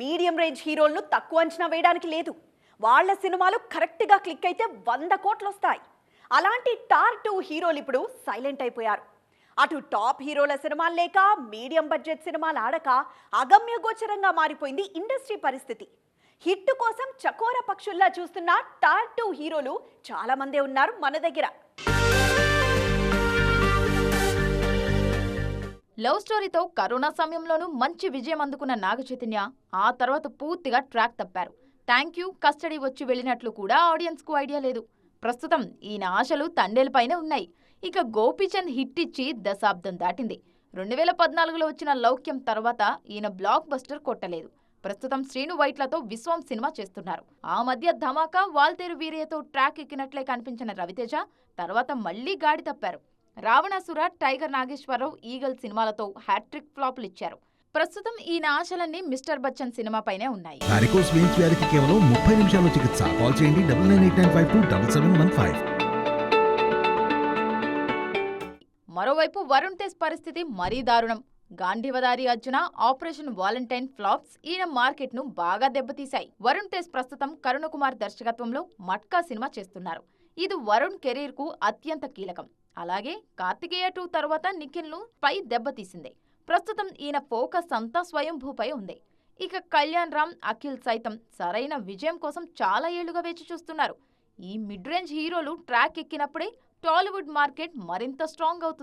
Medium range హీరోలను తక్కువ అంచనా వేయడానికి లేదు. వాళ్ళ సినిమాలు కరెక్ట్గా క్లిక్ అయితే వంద కోట్లు వస్తాయి అలాంటి టార్ టూ హీరోలు ఇప్పుడు సైలెంట్ అయిపోయారు. అటు టాప్ హీరోల సినిమాలు లేక మీడియం బడ్జెట్ సినిమాలు ఆడక అగమ్యగోచరంగా మారిపోయింది ఇండస్ట్రీ పరిస్థితి. హిట్ కోసం చకోర పక్షుల్లా చూస్తున్న టార్ టూ హీరోలు చాలామందే ఉన్నారు మన దగ్గర. లవ్ స్టోరీతో కరోనా సమయంలోనూ మంచి విజయం అందుకున్న నాగ చైతన్య ఆ తర్వాత పూర్తిగా ట్రాక్ తప్పారు. థ్యాంక్ యూ కస్టడీ వచ్చి వెళ్ళినట్లు కూడా ఆడియన్స్కు ఐడియా లేదు. ప్రస్తుతం ఈయన ఆశలు తండేలపైనే ఉన్నాయి. ఇక గోపీచంద్ హిట్ ఇచ్చి దశాబ్దం దాటింది. రెండు వేల పద్నాలుగులో వచ్చిన లౌక్యం తర్వాత ఈయన బ్లాక్ బస్టర్ కొట్టలేదు. ప్రస్తుతం శ్రీను వైట్లతో విశ్వం సినిమా చేస్తున్నారు. ఆ మధ్య ధమాకా వాల్తేరు వీరయ్యతో ట్రాక్ ఎక్కినట్లే కనిపించిన రవితేజ తర్వాత మళ్ళీ గాడి తప్పారు. రావణాసుర టైగర్ నాగేశ్వరరావు ఈగల్ సినిమాలతో హ్యాట్రిక్ ఫ్లాపులు ఇచ్చారు ప్రస్తుతం ఈయన ఆశలన్నీ మిస్టర్ బచ్చన్ సినిమాపైనే ఉన్నాయి. వారికోస్ వెయిన్స్ వ్యాధికి కేవలం ముప్పై నిమిషాల్లో చికిత్స. కాల్ చేయండి double nine eight nine five two double seven one five. మరోవైపు వరుణ్ తేజ్ పరిస్థితి మరీ దారుణం. Gandeevadhari Arjuna operation valentine flops ఈయన మార్కెట్ను బాగా దెబ్బతీశాయి. వరుణ్ తేజ్ ప్రస్తుతం కరుణ కుమార్ దర్శకత్వంలో మట్కా సినిమా చేస్తున్నారు. ఇది వరుణ్ కెరీర్కు అత్యంత కీలకం. అలాగే కార్తికేయ టూ తర్వాత నిఖిల్ను పై దెబ్బతీసింది ప్రస్తుతం ఈయన ఫోకస్ అంతా స్వయంభూపై ఉంది. ఇక కళ్యాణ్ రామ్ అఖిల్ సైతం సరైన విజయం కోసం చాలా ఏళ్ళుగా వేచి చూస్తున్నారు. ఈ మిడ్ రేంజ్ హీరోలు ట్రాక్ ఎక్కినప్పుడే టాలీవుడ్ మార్కెట్ మరింత స్ట్రాంగ్ అవుతుంది.